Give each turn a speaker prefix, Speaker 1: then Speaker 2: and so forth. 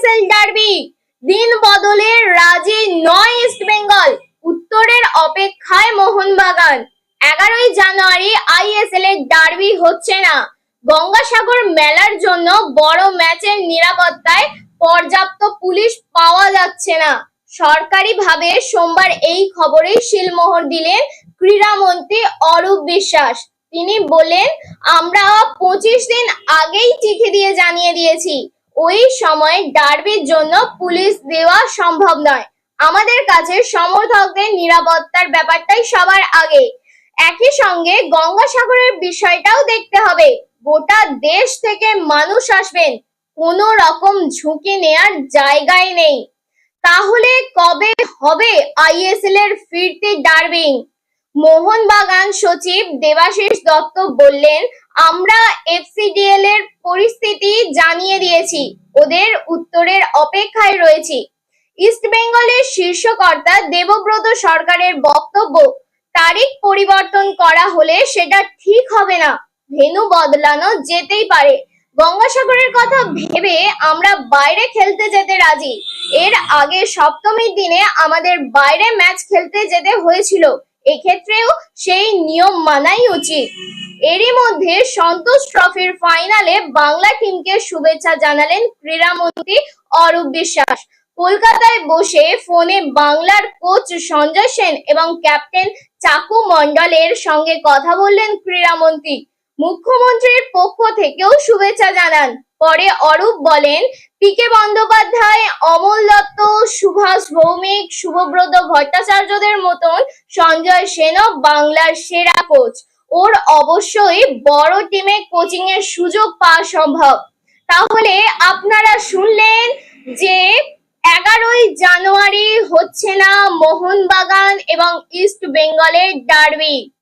Speaker 1: ISL derby. দিন বদলে রাজি নয় ইস্ট বেঙ্গল। উত্তরের অপেক্ষায় মোহনবাগান। এগারোই জানুয়ারি আইএসএল এর ডার্বি হচ্ছে না। গঙ্গাসাগর মেলার জন্য বড় ম্যাচের নিরাপত্তায় পর্যাপ্ত পুলিশ পাওয়া যাচ্ছে না। সরকারিভাবে সোমবার এই খবরেই শিলমোহর দিলেন ক্রীড়ামন্ত্রী অরূপ বিশ্বাস। তিনি বলেন আমরা পঁচিশ দিন আগেই চিঠি দিয়ে জানিয়ে দিয়েছি। ওই সময় ডার্বির জন্য পুলিশ দেওয়া সম্ভব নয়। আমাদের কাছে সমর্থকদের নিরাপত্তার ব্যাপারটাই সবার আগে। একই সঙ্গে গঙ্গাসাগরের বিষয়টাও দেখতে হবে। গোটা দেশ থেকে মানুষ আসবেন। কোনো রকম ঝুঁকি নেয়ার জায়গায় নেই। তাহলে কবে হবে আইএসএল এর ফিরতি ডার্বিং? মোহনবাগান সচিব দেবাশিস দত্ত বললেন, আমরা এফসিডিএল এর পরিস্থিতি জানিয়ে দিয়েছি। ওদের উত্তরের অপেক্ষায় রয়েছি। ইস্ট বেঙ্গলের শীর্ষকর্তা দেবব্রত সরকারের বক্তব্য, তারিখ পরিবর্তন করা হলে সেটা ঠিক হবে না। ভেনু বদলানো যেতেই পারে। গঙ্গাসাগরের কথা ভেবে আমরা বাইরে খেলতে যেতে রাজি। এর আগে সপ্তমীর দিনে আমাদের বাইরে ম্যাচ খেলতে যেতে হয়েছিল। এক্ষেত্রেও সেই নিয়ম মানাই উচিত। এরই মধ্যে সন্তোষ ট্রফির ফাইনালে বাংলা টিমকে শুভেচ্ছা জানালেন ক্রীড়ামন্ত্রী অরূপ বিশ্বাস। কলকাতায় বসে ফোনে বাংলার কোচ সঞ্জয় সেন এবং ক্যাপ্টেন চাকু মন্ডলের সঙ্গে কথা বললেন ক্রীড়ামন্ত্রী। মুখ্যমন্ত্রীর পক্ষ থেকেও শুভেচ্ছা জানান। পরে অরূপ বলেন পিকে বন্দ্যোপাধ্যায়, অমল দত্ত, সুভাষ ভৌমিক শুভব্রত ভট্টাচার্যদের মতন সঞ্জয় সেনও বাংলার সেরা কোচ। ওর অবশ্যই বড় টিমে কোচিং এর সুযোগ পাওয়া সম্ভব। তাহলে আপনারা শুনলেন যে এগারোই জানুয়ারি হচ্ছে না মোহনবাগান এবং ইস্ট বেঙ্গলের ডার্বি।